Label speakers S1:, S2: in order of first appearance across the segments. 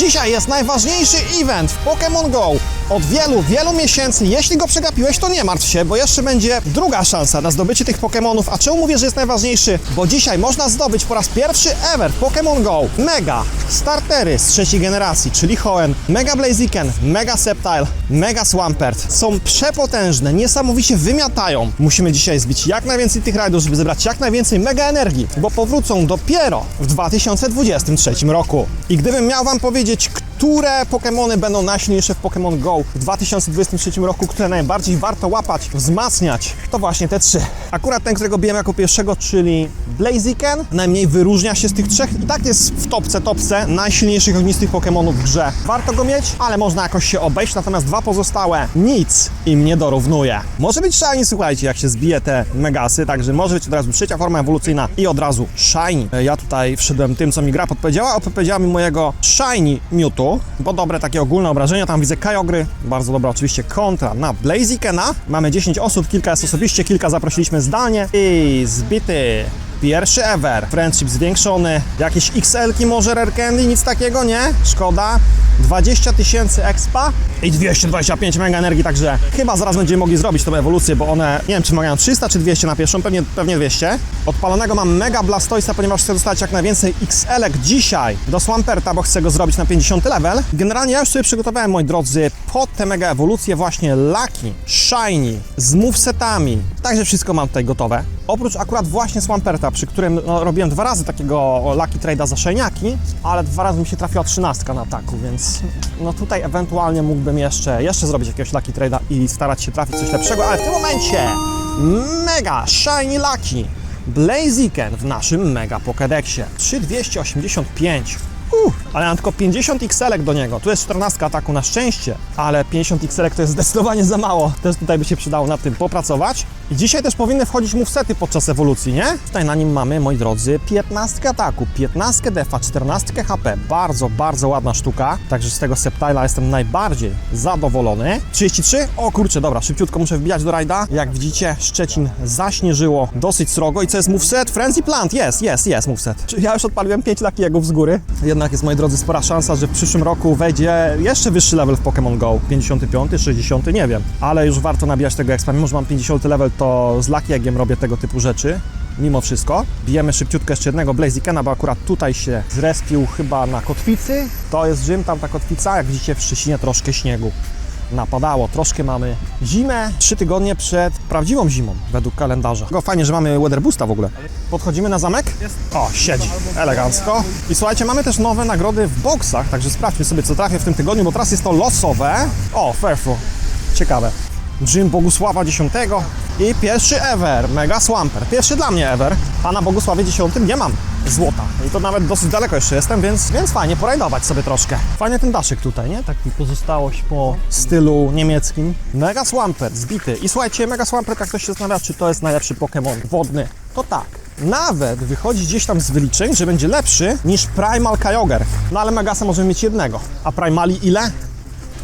S1: Dzisiaj jest najważniejszy event w Pokémon Go od wielu, wielu miesięcy. Jeśli go przegapiłeś, to nie martw się, bo jeszcze będzie druga szansa na zdobycie tych Pokémonów. A czemu mówię, że jest najważniejszy? Bo dzisiaj można zdobyć po raz pierwszy ever Pokémon Go Mega Startery z trzeciej generacji, czyli Hoenn, Mega Blaziken, Mega Sceptile, Mega Swampert. Są przepotężne, niesamowicie wymiatają. Musimy dzisiaj zbić jak najwięcej tych rajdów, żeby zebrać jak najwięcej mega energii, bo powrócą dopiero w 2023 roku. I gdybym miał Wam powiedzieć, które Pokémony będą najsilniejsze w Pokémon Go w 2023 roku, które najbardziej warto łapać, wzmacniać, to właśnie te trzy. Akurat ten, którego biłem jako pierwszego, czyli Blaziken, najmniej wyróżnia się z tych trzech i tak jest w topce, topce najsilniejszych ognistych Pokémonów w grze. Warto go mieć, ale można jakoś się obejść, natomiast dwa pozostałe nic im nie dorównuje. Może być shiny, słuchajcie, jak się zbije te megasy, także może być od razu trzecia forma ewolucyjna i od razu shiny. Ja tutaj wszedłem tym, co mi gra podpowiedziała, a podpowiedziała mi mojego shiny Mewtwo, bo dobre takie ogólne obrażenia, tam widzę Kyogry, bardzo dobra oczywiście kontra na Blazikena. Mamy 10 osób, kilka jest osobiście, kilka zaprosiliśmy zdalnie i zbity. Pierwszy ever. Friendship zwiększony. Jakieś XL-ki może Rare Candy? Nic takiego, nie? Szkoda. 20 tysięcy expa i 225 mega energii, także chyba zaraz będziemy mogli zrobić tą ewolucję, bo one, nie wiem czy wymagają 300 czy 200 na pierwszą, pewnie, pewnie 200. Odpalonego mam mega Blastoisa, ponieważ chcę dostać jak najwięcej XL-ek dzisiaj do Swamperta, bo chcę go zrobić na 50 level. Generalnie ja już sobie przygotowałem, moi drodzy, pod te mega ewolucje właśnie Lucky, Shiny, z movesetami, także wszystko mam tutaj gotowe. Oprócz akurat właśnie Swamperta, przy którym no, robiłem dwa razy takiego Lucky Trade'a za Shiniaki, ale dwa razy mi się trafiła 13 na ataku, więc no tutaj ewentualnie mógłbym jeszcze, jeszcze zrobić jakiegoś Lucky Trade'a i starać się trafić coś lepszego, ale w tym momencie mega Shiny Lucky Blaziken w naszym mega Pokédexie 3285 Uff, ale mam tylko 50 XL do niego. Tu jest 14 ataku na szczęście, ale 50 XL to jest zdecydowanie za mało. Też tutaj by się przydało nad tym popracować. I dzisiaj też powinny wchodzić movesety podczas ewolucji, nie? Tutaj na nim mamy, moi drodzy, 15 ataku, 15 defa, 14 HP. Bardzo, bardzo ładna sztuka. Także z tego Septile'a jestem najbardziej zadowolony. 33? O kurczę, dobra, szybciutko muszę wbijać do rajda. Jak widzicie, Szczecin zaśnieżyło dosyć srogo. I co jest moveset? Frenzy Plant, jest, jest, jest moveset. Ja już odpaliłem 5 takiego z góry. Jednak jest, moi drodzy, spora szansa, że w przyszłym roku wejdzie jeszcze wyższy level w Pokémon Go. 55, 60, nie wiem. Ale już warto nabijać tego expa. Mimo, że mam 50 level, to z Lucky Eggiem robię tego typu rzeczy. Mimo wszystko. Bijemy szybciutko jeszcze jednego Blazikena, bo akurat tutaj się zrespił chyba na kotwicy. To jest Rzym, tam ta kotwica. Jak widzicie w Szczecinie troszkę śniegu napadało. Troszkę mamy zimę, trzy tygodnie przed prawdziwą zimą, według kalendarza. Tylko fajnie, że mamy weather boosta w ogóle. Podchodzimy na zamek? O, siedzi. Elegancko. I słuchajcie, mamy też nowe nagrody w boksach, także sprawdźmy sobie, co trafię w tym tygodniu, bo teraz jest to losowe. O, Fairful. Ciekawe. Gym Bogusława 10 i pierwszy ever, Mega Swamper. Pierwszy dla mnie ever, a na Bogusławie 10 nie mam złota. I to nawet dosyć daleko jeszcze jestem, więc, więc fajnie porajdować sobie troszkę. Fajnie ten daszek tutaj, nie? Taki pozostałość po stylu niemieckim. Mega Swampert, zbity. I słuchajcie, Mega Swampert, jak ktoś się zastanawia, czy to jest najlepszy Pokémon wodny, to tak. Nawet wychodzi gdzieś tam z wyliczeń, że będzie lepszy niż Primal Kyogre. No ale Megasa możemy mieć jednego. A Primali ile?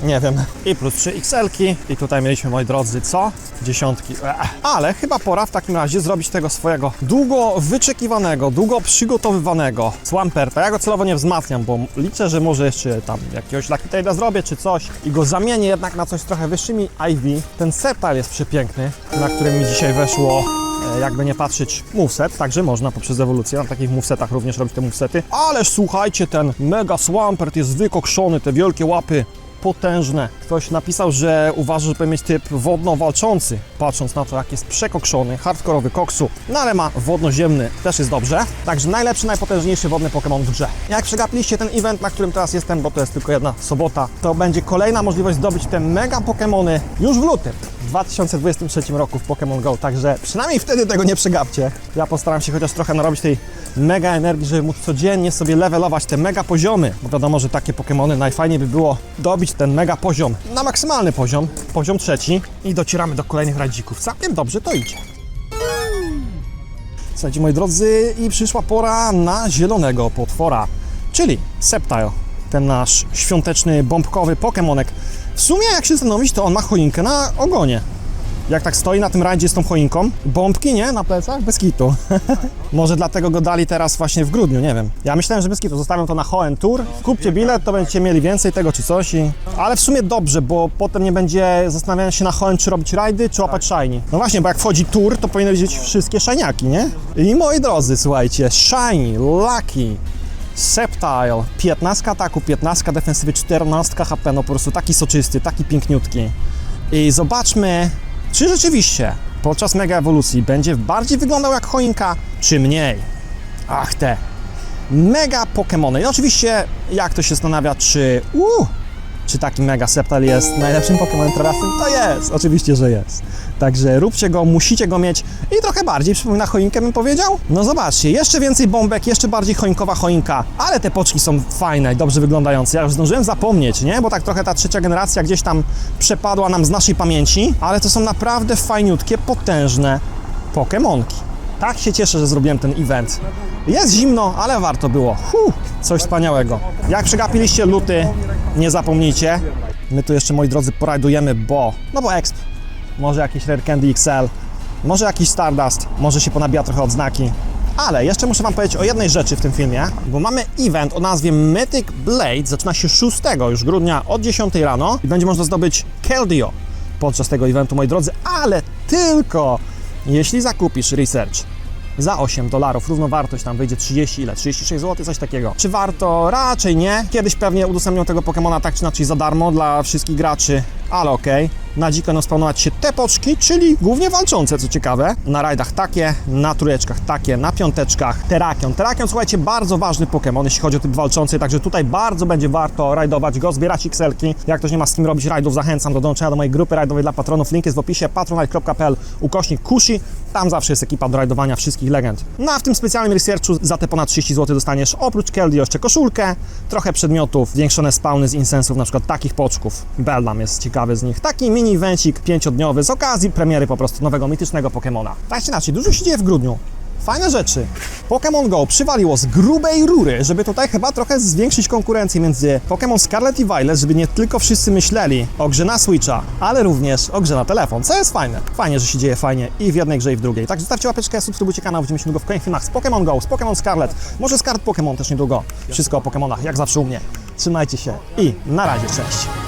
S1: Nie wiem. I plus 3 XL-ki. I tutaj mieliśmy, moi drodzy, co? Dziesiątki. Ech. Ale chyba pora w takim razie zrobić tego swojego długo wyczekiwanego, długo przygotowywanego Swamperta. Ja go celowo nie wzmacniam, bo liczę, że może jeszcze tam jakiegoś Lucky Trade'a zrobię czy coś i go zamienię jednak na coś trochę wyższymi IV. Ten Sceptile jest przepiękny, na którym mi dzisiaj weszło e, jakby nie patrzeć moveset, także można poprzez ewolucję na takich movesetach również robić te movesety. Ależ słuchajcie, ten Mega Swampert jest wykokszony, te wielkie łapy potężne. Ktoś napisał, że uważa, że powinien mieć typ wodno-walczący, patrząc na to, jak jest przekokszony, hardkorowy koksu, no ale ma wodno-ziemny, też jest dobrze. Także najlepszy, najpotężniejszy wodny Pokémon w grze. Jak przegapiliście ten event, na którym teraz jestem, bo to jest tylko jedna sobota, to będzie kolejna możliwość zdobyć te mega Pokémony już w lutym. W 2023 roku w Pokémon Go, także przynajmniej wtedy tego nie przegapcie. Ja postaram się chociaż trochę narobić tej mega energii, żeby móc codziennie sobie levelować te mega poziomy, bo wiadomo, że takie Pokémony najfajniej by było dobić ten mega poziom na maksymalny poziom, poziom trzeci i docieramy do kolejnych radzików. Całkiem dobrze to idzie. Słuchajcie, moi drodzy, i przyszła pora na zielonego potwora, czyli Sceptile, ten nasz świąteczny, bombkowy Pokemonek. W sumie, jak się zastanowić, to on ma choinkę na ogonie. Jak tak stoi na tym rajdzie z tą choinką, bombki, nie? Na plecach? Bez kitu. Może dlatego go dali teraz właśnie w grudniu, nie wiem. Ja myślałem, że bez kitu. Zostawią to na Hoen Tour. Kupcie bilet, to będziecie mieli więcej tego czy coś. I... Ale w sumie dobrze, bo potem nie będzie zastanawiania się na Hoen, czy robić rajdy, czy łapać shiny. No właśnie, bo jak wchodzi tour, to powinny być wszystkie shiniaki, nie? I moi drodzy, słuchajcie, shiny, lucky, Septile, 15 ataku, 15 defensywy, 14 HP, no po prostu taki soczysty, taki piękniutki. I zobaczmy, czy rzeczywiście podczas mega ewolucji będzie bardziej wyglądał jak choinka, czy mniej. Ach te mega Pokemony. I oczywiście, jak to się zastanawia, czy uh, czy taki Mega Septal jest najlepszym Pokemonem trafiastym? To jest, oczywiście, że jest. Także róbcie go, musicie go mieć i trochę bardziej przypomina choinkę, bym powiedział. No zobaczcie, jeszcze więcej bombek, jeszcze bardziej choinkowa choinka, ale te poczki są fajne i dobrze wyglądające. Ja już zdążyłem zapomnieć, nie? Bo tak trochę ta trzecia generacja gdzieś tam przepadła nam z naszej pamięci, ale to są naprawdę fajniutkie, potężne Pokemonki. Tak się cieszę, że zrobiłem ten event. Jest zimno, ale warto było. Huh, coś wspaniałego. Jak przegapiliście luty, nie zapomnijcie. My tu jeszcze, moi drodzy, porajdujemy, bo... No bo exp. Może jakiś Rare Candy XL, może jakiś Stardust, może się ponabija trochę odznaki. Ale jeszcze muszę Wam powiedzieć o jednej rzeczy w tym filmie, bo mamy event o nazwie Mythic Blade, zaczyna się 6 już grudnia od 10 rano i będzie można zdobyć Keldeo podczas tego eventu, moi drodzy, ale tylko jeśli zakupisz research za 8 dolarów, równowartość tam wyjdzie 30 ile? 36 zł, coś takiego. Czy warto? Raczej nie. Kiedyś pewnie udostępnią tego Pokemona tak czy inaczej za darmo dla wszystkich graczy, ale okej. Na dziko będą spawnować się te poczki, czyli głównie walczące, co ciekawe. Na rajdach takie, na trójeczkach takie, na piąteczkach Terakion. Terakion, słuchajcie, bardzo ważny Pokémon, jeśli chodzi o typ walczący, także tutaj bardzo będzie warto rajdować go, zbierać XL-ki. Jak ktoś nie ma z kim robić rajdów, zachęcam do dołączenia do mojej grupy rajdowej dla patronów. Link jest w opisie patronite.pl ukośnik kusi. Tam zawsze jest ekipa do rajdowania wszystkich legend. No w tym specjalnym researchu za te ponad 30 zł dostaniesz oprócz Keldy jeszcze koszulkę, trochę przedmiotów, zwiększone spawny z insensów, na przykład takich poczków. Beldam jest ciekawy z nich. Taki mini evencik pięciodniowy z okazji premiery po prostu nowego mitycznego Pokemona. Tak czy inaczej, dużo się dzieje w grudniu. Fajne rzeczy. Pokémon Go przywaliło z grubej rury, żeby tutaj chyba trochę zwiększyć konkurencję między Pokémon Scarlet i Violet, żeby nie tylko wszyscy myśleli o grze na Switcha, ale również o grze na telefon, co jest fajne. Fajnie, że się dzieje fajnie i w jednej grze i w drugiej. Także zostawcie łapeczkę, subskrybujcie kanał, widzimy się niedługo w kolejnych filmach z Pokémon Go, z Pokémon Scarlet, może z kart Pokémon też niedługo. Wszystko o Pokémonach, jak zawsze u mnie. Trzymajcie się i na razie, cześć.